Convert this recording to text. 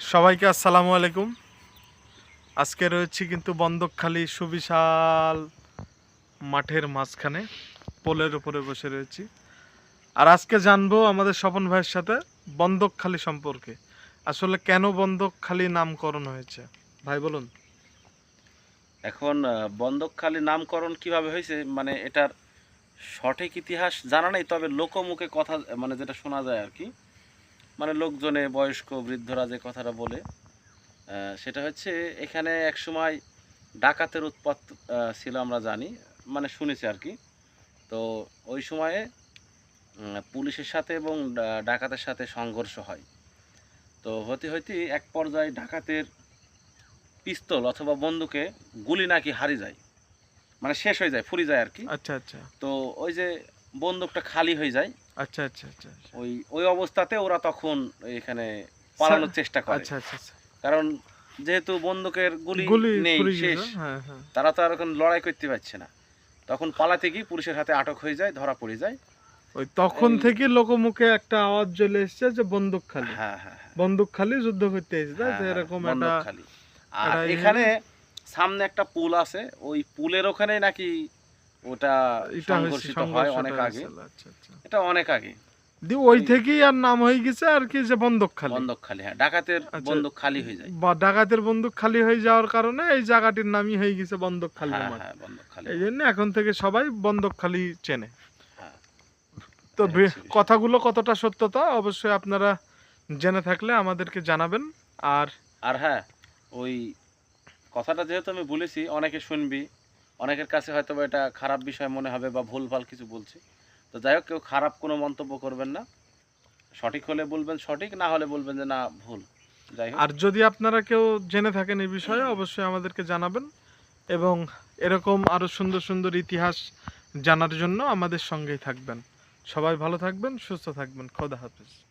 সবাইকে আসসালামু আলাইকুম। আজকে রয়েছি কিন্তু বন্দকখালি সুবিশাল মাঠের মাঝখানে, পোলের উপরে বসে রয়েছি। আর আজকে জানব আমাদের স্বপন ভাইয়ের সাথে বন্দকখালি সম্পর্কে। আসলে কেন বন্দকখালি নামকরণ হয়েছে? ভাই, বলুন। এখন বন্দকখালি নামকরণ কীভাবে হয়েছে? মানে এটার সঠিক ইতিহাস জানা নেই, তবে লোকমুখে কথা মানে যেটা শোনা যায় আর কি। মানে লোকজনে বয়স্ক বৃদ্ধরা যে কথাটা বলে সেটা হচ্ছে এখানে এক সময় ডাকাতের উৎপাত ছিল আমরা জানি মানে শুনেছি আর কি। তো ওই সময়ে পুলিশের সাথে এবং ডাকাতের সাথে সংঘর্ষ হয়। তো হতে হতে এক পর্যায়ে ডাকাতের পিস্তল অথবা বন্দুকে গুলি নাকি হারিয়ে যায়। মানে শেষ হয়ে যায় ফুরি যায় আর কি। আচ্ছা আচ্ছা। তো ওই যে বন্দুকটা খালি হয়ে যায়। আচ্ছা আচ্ছা আচ্ছা আচ্ছা। ওই ওই অবস্থাতে ওরা তখন এখানে পালানোর চেষ্টা করে। আচ্ছা আচ্ছা আচ্ছা। কারণ যেহেতু বন্দুকের গুলি নেই শেষ হ্যাঁ হ্যাঁ। তারা তো আর এখন লড়াই করতে পারছে না। তখন পালাতে গিয়ে পুলিশের হাতে আটক হয়ে যায় ধরা পড়ে যায়। ওই তখন থেকে লোকমুখে একটা আওয়াজ চলে এসেছে যে বন্দুক খালি। হ্যাঁ হ্যাঁ বন্দুক খালি যুদ্ধ করতে এসেছে? হ্যাঁ, এরকম একটা বন্দুকখালি। আর এখানে সামনে একটা পুল আছে ওই পুলের ওখানে নাকি ওটা সংঘর্ষিত হয় অনেক আগে। আচ্ছা আচ্ছা। এটা অনেক আগে। ওই থেকেই আর নাম হয়ে গেছে আর কি যে বন্দুক খালি। বন্দুক খালি হ্যাঁ ডাকাতের আচ্ছা। বন্দুক খালি হয়ে যায়। বা ডাকাতের বন্দুক খালি হয়ে যাওয়ার কারণে এই জায়গাটির নামই হয়ে গেছে বন্দুক খালি হ্যাঁ হ্যাঁ বন্দুক খালি। এই জন্য এখন থেকে সবাই বন্দুক খালি চেনে। হ্যাঁ। তো কথাগুলো কতটা সত্যতা অবশ্যই আপনারা জেনে থাকলে আমাদেরকে জানাবেন। আর আর হ্যাঁ ওই কথাটা যেহেতু আমি বলেছি অনেকে শুনবি অনেকের কাছে হয়তো এটা খারাপ বিষয় মনে হবে বা ভুলভাল কিছু বলছি। তো যাই হোক, কেউ খারাপ কোনো মন্তব্য করবেন না। সঠিক হলে বলবেন সঠিক, না হলে বলবেন যে না, ভুল। যাই আর যদি আপনারা কেউ জেনে থাকেন এই বিষয়ে, অবশ্যই আমাদেরকে জানাবেন এবং এরকম আরও সুন্দর সুন্দর ইতিহাস জানার জন্য আমাদের সঙ্গেই থাকবেন। সবাই ভালো থাকবেন, সুস্থ থাকবেন। খোদা হাফেজ।